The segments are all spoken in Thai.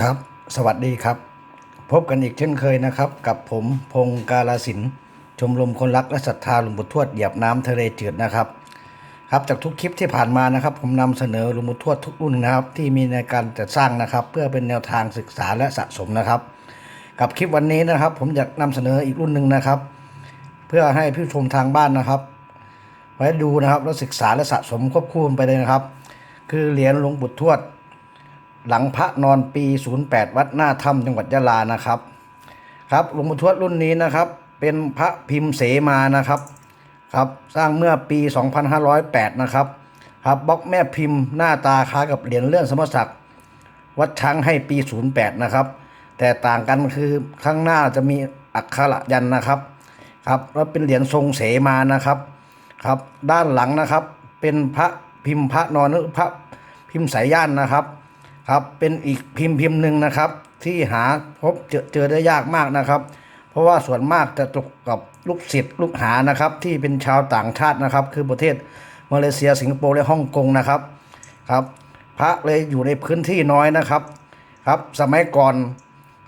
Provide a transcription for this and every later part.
ครับ สวัสดีครับ พบกันอีกเช่นเคยนะครับ กับผมพงศ์กาลสิน ชมรมคนรักและศรัทธาหลวงปู่ทวดเหยียบน้ำทะเลจืดนะครับ ครับจากทุกคลิปที่ผ่านมานะครับ ผมนำเสนอหลวงปู่ทวดทุกรุ่นนะครับที่มีในการจัดสร้างนะครับ เพื่อเป็นแนวทางศึกษาและสะสมนะครับ กับคลิปวันนี้นะครับ ผมอยากนำเสนออีกรุ่นหนึ่งนะครับ เพื่อให้ผู้ชมทางบ้านนะครับ ไว้ดูนะครับแล้วศึกษาและสะสมควบคู่กันไปเลยนะครับ คือเหรียญหลวงปู่ทวด หลังพระนอนปี 08 วัดหน้าถ้ำจังหวัดยะลานะครับ ครับหลวงปู่ทวดรุ่นนี้นะครับ เป็นพระพิมพ์เสมานะครับครับสร้างเมื่อปี 2508 นะครับครับบล็อกแม่พิมพ์หน้าตาคล้ายกับเหรียญเลื่อนสมศักดิ์วัดช้างให้ปี 08 นะครับ แต่ต่างกันคือข้างหน้าจะมีอักขระยันนะครับครับแล้วเป็นเหรียญทรงเสมานะครับครับ ด้านหลังนะครับ เป็นพระพิมพ์พระนอนหรือพระพิมพ์สายย่านนะครับ ครับเป็นอีกพิมพ์พิมพ์หนึ่งนะครับ ที่หาพบเจอเจอได้ยากมากนะครับ เพราะว่าส่วนมากจะตกกับลูกศิษย์ลูกหานะครับ ที่เป็นชาวต่างชาตินะครับ คือประเทศมาเลเซียสิงคโปร์และฮ่องกงนะครับครับ พระเลยอยู่ในพื้นที่น้อยนะครับครับ สมัยก่อน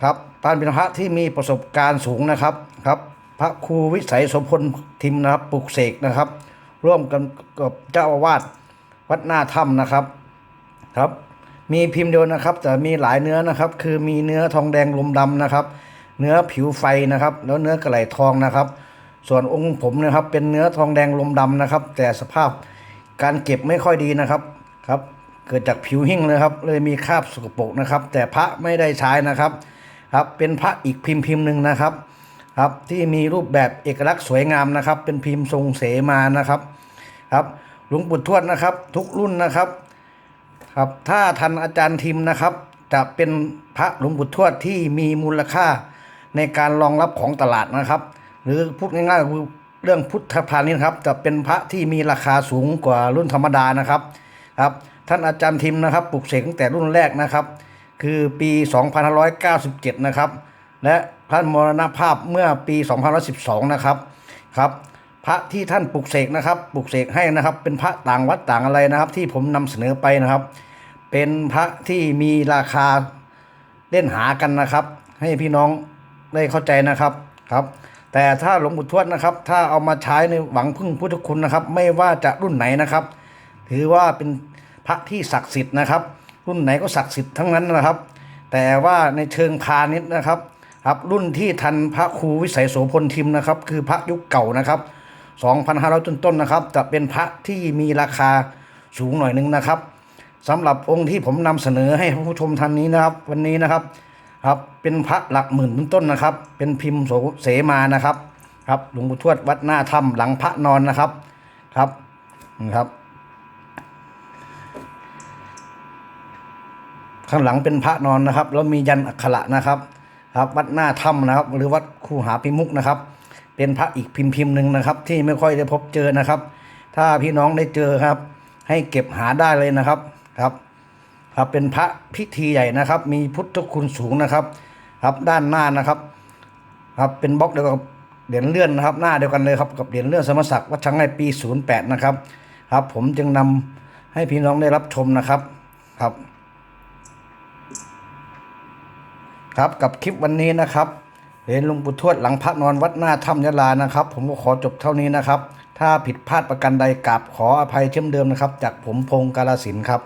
ครับทานเป็นพระที่มีประสบการณ์สูงนะครับครับ พระครูวิสัยสมพลทิมนะครับปลุกเสกนะครับ ร่วมกันกับเจ้าอาวาสวัดหน้าถ้ำนะครับครับ มีพิมพ์เดียวนะครับ แต่มีหลายเนื้อนะครับ คือมีเนื้อทองแดงลมดำนะครับ เนื้อผิวไฟนะครับ แล้วเนื้อกระไหลทองนะครับ ส่วนองค์ผมนะครับ เป็นเนื้อทองแดงลมดำนะครับ แต่สภาพการเก็บไม่ค่อยดีนะครับครับ เกิดจากผิวหิ้งเลยครับ เลยมีคราบสกปรกนะครับ แต่พระไม่ได้ใช้นะครับครับ เป็นพระอีกพิมพ์พิมพ์หนึ่งนะครับครับที่มีรูปแบบเอกลักษณ์สวยงามนะครับ เป็นพิมพ์ทรงเสมานะครับครับหลวงปู่ทวดนะครับ ทุกรุ่นนะครับ ครับถ้าทันอาจารย์ทิมนะครับ จะเป็นพระหลวงปู่ทวดที่มีมูลค่าในการรองรับของตลาดนะครับ หรือพูดง่ายๆคือเรื่องพุทธพาณิชย์ครับจะเป็นพระที่มีราคาสูงกว่ารุ่นธรรมดานะครับครับ ท่านอาจารย์ทิมนะครับปลุกเสกตั้งแต่รุ่นแรกนะครับ คือปี 2597 นะครับ และท่านมรณภาพเมื่อปี2012 นะครับครับ พระที่ท่านปลุกเสกนะครับปลุกเสกให้นะครับ เป็นพระต่างวัดต่างอะไรนะครับ ที่ผมนำเสนอไปนะครับ เป็นพระที่มีราคาเล่นหากันนะครับ ให้พี่น้องได้เข้าใจนะครับครับ แต่ถ้าหลวงปู่ทวดนะครับ ถ้าเอามาใช้ในหวังพึ่งพุทธคุณนะครับ ไม่ว่าจะรุ่นไหนนะครับ ถือว่าเป็นพระที่ศักดิ์สิทธิ์นะครับ รุ่นไหนก็ศักดิ์สิทธิ์ทั้งนั้นนะครับ แต่ว่าในเชิงพาณิชย์นะครับ ครับรุ่นที่ทันพระครูวิสัยโสพลทิมนะครับ คือพระยุคเก่านะครับ 2,500 ต้นๆนะครับ จะเป็นพระที่มีราคาสูงหน่อยหนึงนะครับสำหรับองค์ที่ผมนำเสนอให้ผู้ชมท่านนี้นะครับ วันนี้นะครับครับเป็นพระหลักหมื่นต้นๆนะครับ เป็นพิมพ์โสเสมานะครับครับหลวงปู่ทวดวัดหน้าถ้ำหลังพระนอนนะครับครับนี่ครับข้างหลังเป็นพระนอนนะครับ แล้วมียันอักขระนะครับ ครับ วัดหน้าถ้ำนะครับ หรือวัดคูหาพิมุกนะครับ เป็นพระอีกพิมพ์พิมพ์หนึ่งนะครับ ที่ไม่ค่อยได้พบเจอนะครับ ถ้าพี่น้องได้เจอครับ ให้เก็บหาได้เลยนะครับครับครับเป็นพระพิธีใหญ่นะครับ มีพุทธคุณสูงนะครับ ครับด้านหน้านะครับ ครับเป็นบล็อกเดียวกับเหรียญเลื่อนนะครับ หน้าเดียวกันเลยครับกับเหรียญเลื่อนสมศักดิ์วัดช้างในปี 08 นะครับ ครับ ผมจึงนำให้พี่น้องได้รับชมนะครับครับ ครับกับคลิปวันนี้นะครับ เหรียญหลวงปู่ทวดหลังพระนอนวัดหน้าถ้ำยะลานะครับ ผมก็ขอจบเท่านี้นะครับ ถ้าผิดพลาดประกันใดกราบขออภัยเช่นเดิมนะครับ จากผมพงศ์กาลสินธุ์ครับ